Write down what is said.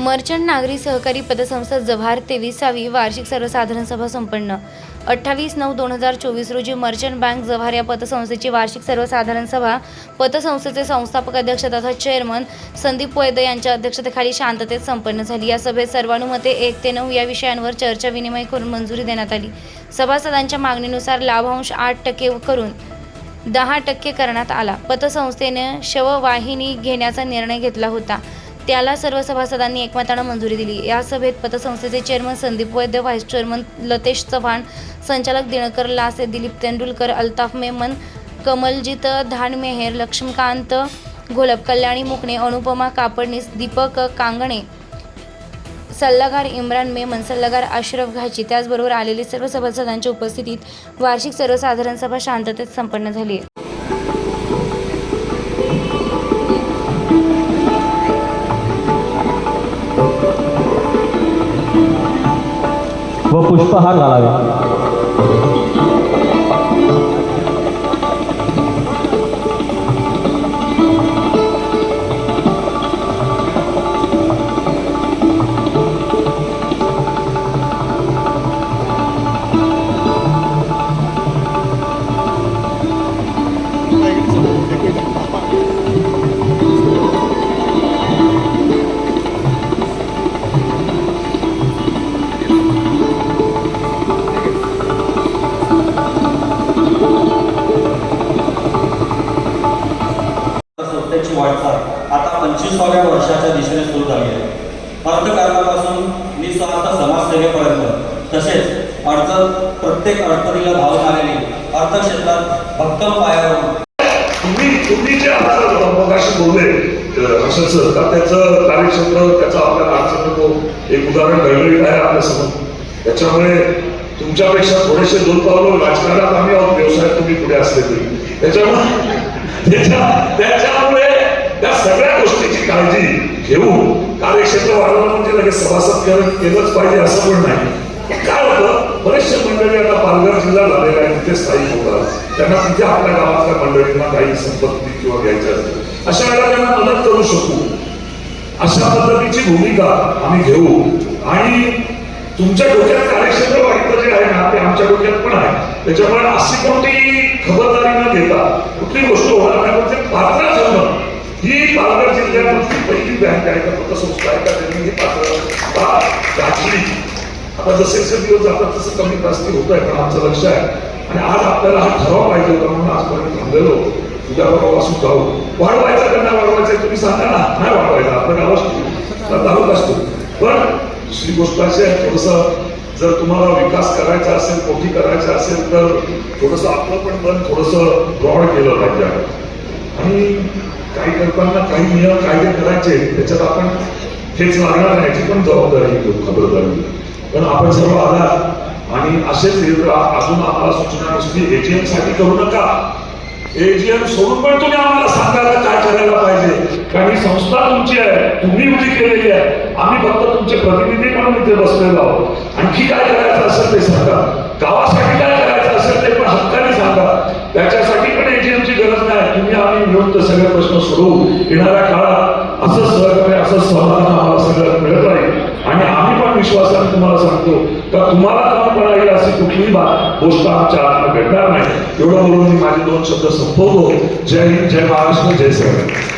Merchant नागरी सहकारी पतसंस्था जव्हार तेविसावी वार्षिक सर्वसाधारण सभा संपन्न. अठ्ठावीस नऊ दोन हजार चोवीस रोजी मर्चंट बँक जव्हार या पतसंस्थेची वार्षिक सर्वसाधारण सभा पतसंस्थेचे संस्थापक अध्यक्ष तथा चेअरमन संदीप वैद्य यांच्या अध्यक्षतेखाली शांततेत संपन्न झाली. या सभेत सर्वानुमते एक ते नऊ या विषयांवर चर्चा विनिमय करून मंजुरी देण्यात आली. सभासदांच्या मागणीनुसार लाभांश आठ टक्के करून दहा टक्के करण्यात आला. पतसंस्थेने शववाहिनी घेण्याचा निर्णय घेतला होता. त्याला सर्व सभासदांनी एकमतानं मंजुरी दिली. या सभेत पतसंस्थेचे chairman Sandeep Vaidya vice chairman Latesh Chavan संचालक दिनकर लासे दिलीप तेंडुलकर अल्ताफ मेमन कमलजीत धानमेहेर लक्ष्मीकांत घोलप कल्याणी मुकणे अनुपमा कापडनीस दीपक कांगणे सल्लागार इम्रान मेमन सल्लागार अशरफ घाची. त्याचबरोबर आलेले सर्व सभासदांच्या उपस्थितीत वार्षिक सर्वसाधारण सभा शांततेत संपन्न झाली पुष्पहार घालावे. पंचवीसाव्या वर्षाच्या दिशेने सुरू झाली आहे. अर्थकारणापासून निस्वार्थ समाजसेवेपर्यंत तसेच अडचण प्रत्येक अडचणीला भाव आलेली अर्थक्षेत्रात भक्कम पायावर तुम्ही तुम्ही जे आता बोलले अ, असंच का त्याचं कार्यक्षेत्र त्याचा आपल्याला अडचण तो एक उदाहरण घडलेलं आहे आपल्यासमोर. त्याच्यामुळे तुमच्यापेक्षा थोडेसे दोन पावलं राजकारणात आम्ही आहोत व्यवसायात तुम्ही पुढे असले तरी. त्याच्यामुळे त्याच्यामुळे सगळ्या गोष्टीची काळजी घेऊन कार्यक्षेत्र वाढवणं म्हणजे लगेच सभासद केलंच पाहिजे असं पण नाही. काय होतं? बरेचसे मंडळी आता पालघर जिल्हा झालेला आहे तिथे स्थायिक होतात. त्यांना तिथे आपल्या गावातल्या मंडळींना काही संपत्ती किंवा घ्यायच्या असतात अशा वेळेला त्यांना मदत करू शकू. अशा पद्धतीची भूमिका आम्ही घेऊ. आणि तुमच्या डोक्यात कार्यक्षेत्र वाटतं जे आहे ना ते आमच्या डोक्यात पण आहे. त्याच्यामुळे अशी कोणती खबरदारी न घेता कुठली गोष्ट होणार नाही ते पात्र जिल्ह्यामधली पहिली बँक आहे का पतसंस्था आहे का त्यांनी हे पात्र गाठली आता जसे जसे दिवस जातात तसं कमी जास्ती होत आहे पण आमचं लक्ष आहे. आणि आज आपल्याला हा ठराव पाहिजे होता म्हणून आजपर्यंत थांबलेलो. उद्या प्रवास असू जाऊ वाढवायचा त्यांना वाढवायचा तुम्ही सांगा ना. नाही वाढवायचा आपलं गाव असतो तालुका असतो. पण दुसरी गोष्ट अशी आहे थोडंसं जर तुम्हाला विकास करायचा असेल मोठी करायचा असेल तर थोडंसं आपलं पण मन थोडंसं ब्रॉड केलं पाहिजे. आणि काही करताना काही नियम कायदे करायचे त्याच्यात आपण हेच लागणार नाही याची पण जबाबदारी खबरदारी. पण आपण सर्व आला आणि असेच अजून आम्हाला सूचना नुसती एजीएमसाठी करू नका. एजीएम सोडून पण तुम्ही आम्हाला सांगायला काय करायला पाहिजे? कारण ही संस्था तुमची आहे तुम्ही उभी केलेली आहे. आम्ही फक्त तुमचे प्रतिनिधी म्हणून इथे बसलेलो आहोत. आणखी काय करायचं असेल ते सांगा. गावासाठी काय करायचं असेल ते पण हक्काने सांगा त्याच्यासाठी पण एजीएमची गरज नाही तुम्ही आम्ही मिळून ते सगळे प्रश्न सोडवू येणाऱ्या काळात असं सहकार्य असं समाधान आम्हाला सगळ्यात मिळत राहील आणि आम्ही पण विश्वासाने तुम्हाला सांगतो का तुम्हाला कमीपणा येईल अशी कुठलीही बात गोष्ट आमच्या आत्मा घडणार नाही. एवढं बोलून मी माझे दोन शब्द संपवतो. जय हिंद जय महाराष्ट्र जय सेवा